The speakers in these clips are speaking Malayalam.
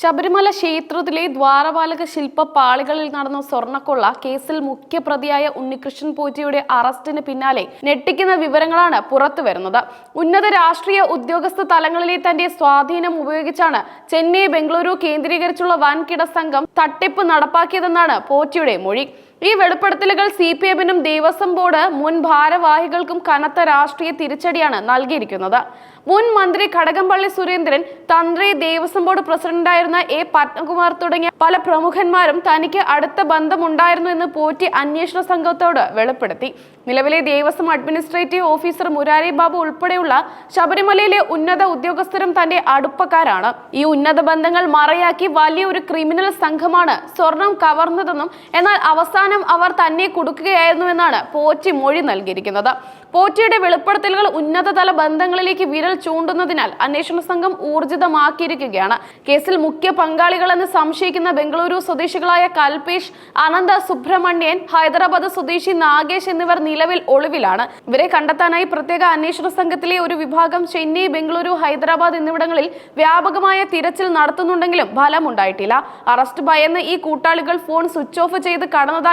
ശബരിമല ക്ഷേത്രത്തിലെ ദ്വാരപാലക ശില്പ പാളികളിൽ നടന്ന സ്വർണക്കൊള്ള കേസിൽ മുഖ്യപ്രതിയായ ഉണ്ണികൃഷ്ണൻ പൂജയുടെ അറസ്റ്റിന് പിന്നാലെ ഞെട്ടിക്കുന്ന വിവരങ്ങളാണ് പുറത്തു വരുന്നത്. ഉന്നത രാഷ്ട്രീയ ഉദ്യോഗസ്ഥ തലങ്ങളിലെ തന്റെ സ്വാധീനം ഉപയോഗിച്ചാണ് ചെന്നൈ ബംഗളൂരു കേന്ദ്രീകരിച്ചുള്ള വൻകിട സംഘം തട്ടിപ്പ് നടപ്പാക്കിയതെന്നാണ് പോറ്റിയുടെ മൊഴി. ഈ വെളിപ്പെടുത്തലുകൾ സി പി എമ്മിനും ദേവസ്വം ബോർഡ് മുൻ ഭാരവാഹികൾക്കും കനത്ത രാഷ്ട്രീയ തിരിച്ചടിയാണ് നൽകിയിരിക്കുന്നത്. മുൻ മന്ത്രി കടകംപള്ളി സുരേന്ദ്രൻ തന്ത്രി ദേവസ്വം ബോർഡ് പ്രസിഡന്റായിരുന്ന എ പത്മകുമാർ തുടങ്ങിയ പല പ്രമുഖന്മാരും തനിക്ക് അടുത്ത ബന്ധമുണ്ടായിരുന്നു എന്ന് പോറ്റി അന്വേഷണ സംഘത്തോട് വെളിപ്പെടുത്തി. നിലവിലെ ദേവസ്വം അഡ്മിനിസ്ട്രേറ്റീവ് ഓഫീസർ മുരാരി ബാബു ഉൾപ്പെടെയുള്ള ശബരിമലയിലെ ഉന്നത ഉദ്യോഗസ്ഥരും തന്റെ അടുപ്പക്കാരാണ്. ഈ ഉന്നത ബന്ധങ്ങൾ മറയാക്കി വലിയൊരു ക്രിമിനൽ സംഘമാണ് സ്വർണം കവർന്നതെന്നും എന്നാൽ അവസാനം അവർ തന്നെ കൊടുക്കുകയായിരുന്നു എന്നാണ് പോറ്റി മൊഴി നൽകിയിരിക്കുന്നത്. പോറ്റിയുടെ വെളിപ്പെടുത്തലുകൾ ഉന്നതതല ബന്ധങ്ങളിലേക്ക് വിരൽ ചൂണ്ടുന്നതിനാൽ അന്വേഷണ സംഘം ഊർജിതമാക്കിയിരിക്കുകയാണ്. കേസിൽ മുഖ്യ പങ്കാളികളെന്ന് സംശയിക്കുന്ന ബംഗളൂരു സ്വദേശികളായ കൽപേഷ് അനന്ത സുബ്രഹ്മണ്യൻ ഹൈദരാബാദ് സ്വദേശി നാഗേഷ് എന്നിവർ നിലവിൽ ഒളിവിലാണ്. ഇവരെ കണ്ടെത്താനായി പ്രത്യേക അന്വേഷണ സംഘത്തിലെ ഒരു വിഭാഗം ചെന്നൈ ബംഗളൂരു ഹൈദരാബാദ് എന്നിവിടങ്ങളിൽ വ്യാപകമായ തിരച്ചിൽ നടത്തുന്നുണ്ടെങ്കിലും ഫലമുണ്ടായിട്ടില്ല. അറസ്റ്റ് ഭയന്ന് ഈ കൂട്ടാളികൾ ഫോൺ സ്വിച്ച് ഓഫ് ചെയ്ത്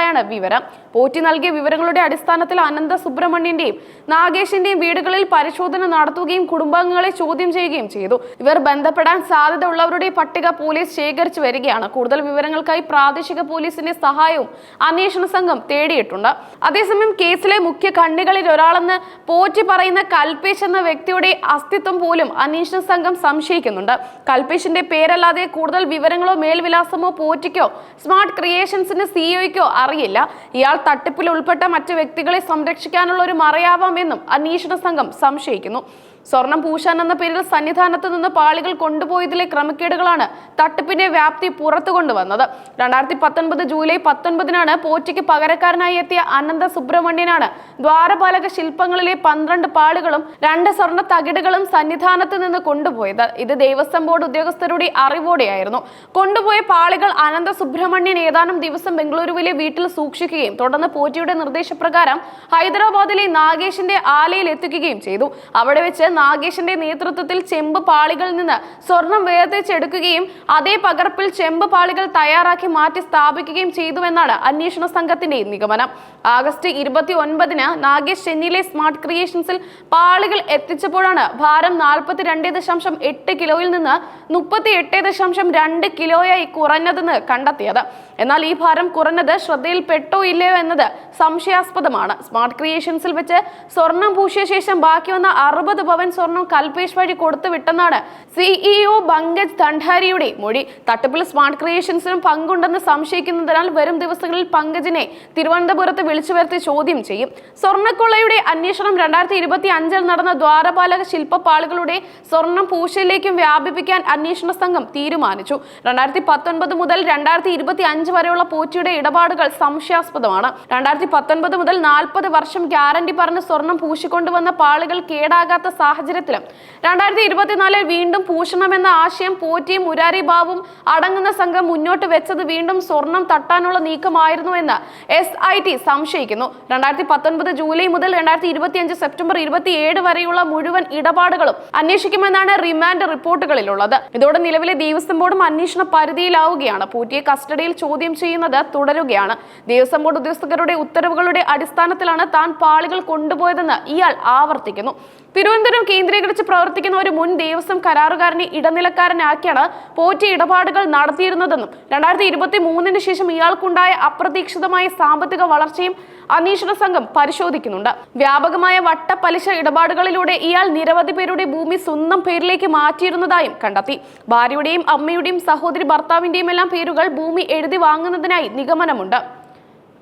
കടന്നതായാണ് വിവരം. പോറ്റി നൽകിയ വിവരങ്ങളുടെ അടിസ്ഥാനത്തിൽ അനന്ത സുബ്രഹ്മണ്യന്റെയും നാഗേഷിന്റെയും വീടുകളിൽ പരിശോധന നടത്തുകയും കുടുംബാംഗങ്ങളെ ചോദ്യം ചെയ്യുകയും ചെയ്തു. ഇവർ ബന്ധപ്പെടാൻ സാധ്യത ഉള്ളവരുടെ പട്ടിക പോലീസ് ശേഖരിച്ചു വരികയാണ്. കൂടുതൽ വിവരങ്ങൾക്കായി പ്രാദേശിക പോലീസിന്റെ സഹായവും അന്വേഷണ സംഘം തേടിയിട്ടുണ്ട്. അതേസമയം കേസിലെ മുഖ്യ കണ്ണികളിൽ ഒരാളെന്ന് പോറ്റി പറയുന്ന കൽപേശ് എന്ന വ്യക്തിയുടെ അസ്തിത്വം പോലും അന്വേഷണ സംഘം സംശയിക്കുന്നുണ്ട്. കൽപേശിന്റെ പേരല്ലാതെ കൂടുതൽ വിവരങ്ങളോ മേൽവിലാസമോ പോറ്റിക്കോ സ്മാർട്ട് ക്രിയേഷൻസിന്റെ സിഇഒയ്ക്കോ അറിയില്ല. ഇയാൾ തട്ടിപ്പിൽ ഉൾപ്പെട്ട മറ്റ് വ്യക്തികളെ സംരക്ഷിക്കാനുള്ള ഒരു മറയാവാമെന്നും അന്വേഷണ സംഘം സംശയിക്കുന്നു. സ്വർണം പൂശാൻ എന്ന പേരിൽ സന്നിധാനത്ത് നിന്ന് പാളികൾ കൊണ്ടുപോയതിലെ ക്രമക്കേടുകളാണ് തട്ടിപ്പിന്റെ വ്യാപ്തി പുറത്തു കൊണ്ടുവന്നത്. രണ്ടായിരത്തി പത്തൊൻപത് ജൂലൈ പത്തൊൻപതിനാണ് പോറ്റിക്ക് പകരക്കാരനായി എത്തിയ അനന്ത സുബ്രഹ്മണ്യനാണ് ദ്വാരപാലക ശില്പങ്ങളിലെ പന്ത്രണ്ട് പാളികളും രണ്ട് സ്വർണ തകിടുകളും സന്നിധാനത്ത് നിന്ന് കൊണ്ടുപോയത്. ഇത് ദേവസ്വം ബോർഡ് ഉദ്യോഗസ്ഥരുടെ അറിവോടെയായിരുന്നു. കൊണ്ടുപോയ പാളികൾ അനന്ത സുബ്രഹ്മണ്യൻ ഏതാനും ദിവസം ബംഗളൂരുവിലെ വീട്ടിൽ സൂക്ഷിക്കുകയും തുടർന്ന് പോറ്റിയുടെ നിർദ്ദേശപ്രകാരം ഹൈദരാബാദിലെ നാഗേഷിന്റെ ആലയിൽ എത്തിക്കുകയും ചെയ്തു. അവിടെ വെച്ച് നാഗേഷിന്റെ നേതൃത്വത്തിൽ ചെമ്പ് പാളികളിൽ നിന്ന് സ്വർണം വേർതിരിച്ചെടുക്കുകയും അതേ പകർപ്പിൽ ചെമ്പ് പാളികൾ തയ്യാറാക്കി മാറ്റി സ്ഥാപിക്കുകയും ചെയ്തുവെന്നാണ് അന്വേഷണ സംഘത്തിന്റെ നിഗമനം. ആഗസ്റ്റ് ഇരുപത്തി ഒൻപതിന് നാഗേഷ് ചെന്നൈയിലെ സ്മാർട്ട് ക്രിയേഷൻസിൽ പാളികൾ എത്തിച്ചപ്പോഴാണ് ഭാരം നാൽപ്പത്തി രണ്ട് ദശാംശം എട്ട് കിലോയിൽ നിന്ന് മുപ്പത്തി എട്ട് ദശാംശം രണ്ട് കിലോയായി കുറഞ്ഞതെന്ന് കണ്ടെത്തിയത്. എന്നാൽ ഈ ഭാരം കുറഞ്ഞത് ശ്രദ്ധയിൽപ്പെട്ടോ ഇല്ലയോ എന്നത് സംശയാസ്പദമാണ്. സ്മാർട്ട് ക്രിയേഷൻസിൽ വെച്ച് സ്വർണം പൂശിയ ശേഷം ബാക്കി വന്ന അറുപത് പവൻ സ്വർണം കൽപേഷ് വഴി കൊടുത്തു വിട്ടെന്നാണ്. സിഇഒ ബങ്കജ് ധണ്ഡാരിയുടെ മൊഴി. തട്ടിപ്പിൽ സ്മാർട്ട് ക്രിയേഷൻസിനും പങ്കുണ്ടെന്ന് സംശയിക്കുന്നതിനാൽ വരും ദിവസങ്ങളിൽ പങ്കജിനെ തിരുവനന്തപുരത്ത് വിളിച്ചു വരുത്തി ചോദ്യം ചെയ്യും. സ്വർണക്കൊള്ളയുടെ അന്വേഷണം രണ്ടായിരത്തി ഇരുപത്തി അഞ്ചിൽ നടന്ന ദ്വാരപാലക ശില്പപ്പാളുകളുടെ സ്വർണം പൂശയിലേക്കും വ്യാപിപ്പിക്കാൻ അന്വേഷണ സംഘം തീരുമാനിച്ചു. രണ്ടായിരത്തി പത്തൊൻപത് മുതൽ രണ്ടായിരത്തി ഇരുപത്തി അഞ്ച് വരെയുള്ള പോറ്റിയുടെ ഇടപാടുകൾ സംശയാസ്പദമാണ്. രണ്ടായിരത്തി പത്തൊൻപത് മുതൽ നാൽപ്പത് വർഷം ഗ്യാരണ്ടി പറഞ്ഞ് സ്വർണം പൂശിക്കൊണ്ടുവന്ന പാളികൾ കേടാകാത്ത സാഹചര്യത്തിലും. രണ്ടായിരത്തി ഇരുപത്തിനാലിൽ വീണ്ടും പൂശണമെന്ന ആശയം പോറ്റിയും മുരാരി ബാബും അടങ്ങുന്ന സംഘം മുന്നോട്ട് വെച്ചത് വീണ്ടും സ്വർണം തട്ടാനുള്ള നീക്കമായിരുന്നു എന്ന് എസ് ഐ ടി സംശയിക്കുന്നു. രണ്ടായിരത്തി പത്തൊൻപത് ജൂലൈ മുതൽ രണ്ടായിരത്തി ഇരുപത്തി അഞ്ച് സെപ്റ്റംബർ ഇരുപത്തിയേഴ് വരെയുള്ള മുഴുവൻ ഇടപാടുകളും അന്വേഷിക്കുമെന്നാണ് റിമാൻഡ് റിപ്പോർട്ടുകളിലുള്ളത്. ഇതോടെ നിലവിലെ ദേവസ്വം ബോർഡും അന്വേഷണ പരിധിയിലാവുകയാണ്. പൂറ്റിയെ കസ്റ്റഡിയിൽ ചോദ്യം ചെയ്യുന്നത് തുടരുകയാണ്. ദേവസ്വം ബോർഡ് ഉദ്യോഗസ്ഥരുടെ ഉത്തരവുകളുടെ അടിസ്ഥാനത്തിലാണ് താൻ പാളികൾ കൊണ്ടുപോയതെന്ന് ഇയാൾ ആവർത്തിക്കുന്നു. തിരുവനന്തപുരം കേന്ദ്രീകരിച്ച് പ്രവർത്തിക്കുന്ന ഒരു മുൻ ദേവസ്വം കരാറുകാരനെ ഇടനിലക്കാരനാക്കിയാണ് പോറ്റി ഇടപാടുകൾ നടത്തിയിരുന്നതെന്നും രണ്ടായിരത്തി ഇരുപത്തി മൂന്നിന് ശേഷം ഇയാൾക്കുണ്ടായ അപ്രതീക്ഷിതമായ സാമ്പത്തിക വളർച്ചയും അന്വേഷണ സംഘം പരിശോധിക്കുന്നുണ്ട്. വ്യാപകമായ വട്ടപ്പലിശ ഇടപാടുകളിലൂടെ ഇയാൾ നിരവധി പേരുടെ ഭൂമി സ്വന്തം പേരിലേക്ക് മാറ്റിയിരുന്നതായും കണ്ടെത്തി. ഭാര്യയുടെയും അമ്മയുടെയും സഹോദരി ഭർത്താവിന്റെയും എല്ലാം പേരുകൾ ഭൂമി എഴുതി വാങ്ങുന്നതിനായി നിഗമനമുണ്ട്.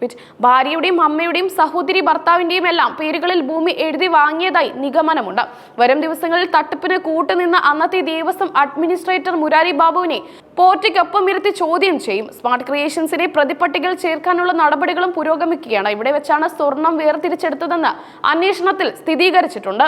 വിറ്റ് ഭാര്യയുടെയും അമ്മയുടെയും സഹോദരി ഭർത്താവിന്റെയും എല്ലാം പേരുകളിൽ ഭൂമി എഴുതി വാങ്ങിയതായി നിഗമനമുണ്ട്. വരും ദിവസങ്ങളിൽ തട്ടിപ്പിന് കൂട്ടുനിന്ന അന്നത്തെ ദേവസ്വം അഡ്മിനിസ്ട്രേറ്റർ മുരാരി ബാബുവിനെ പോറ്റയ്ക്കൊപ്പം ഇരുത്തി ചോദ്യം ചെയ്യും. സ്മാർട്ട് ക്രിയേഷൻസിനെ പ്രതിപട്ടികയിൽ ചേർക്കാനുള്ള നടപടികളും പുരോഗമിക്കുകയാണ്. ഇവിടെ വെച്ചാണ് സ്വർണം വേർതിരിച്ചെടുത്തതെന്ന് അന്വേഷണത്തിൽ സ്ഥിരീകരിച്ചിട്ടുണ്ട്.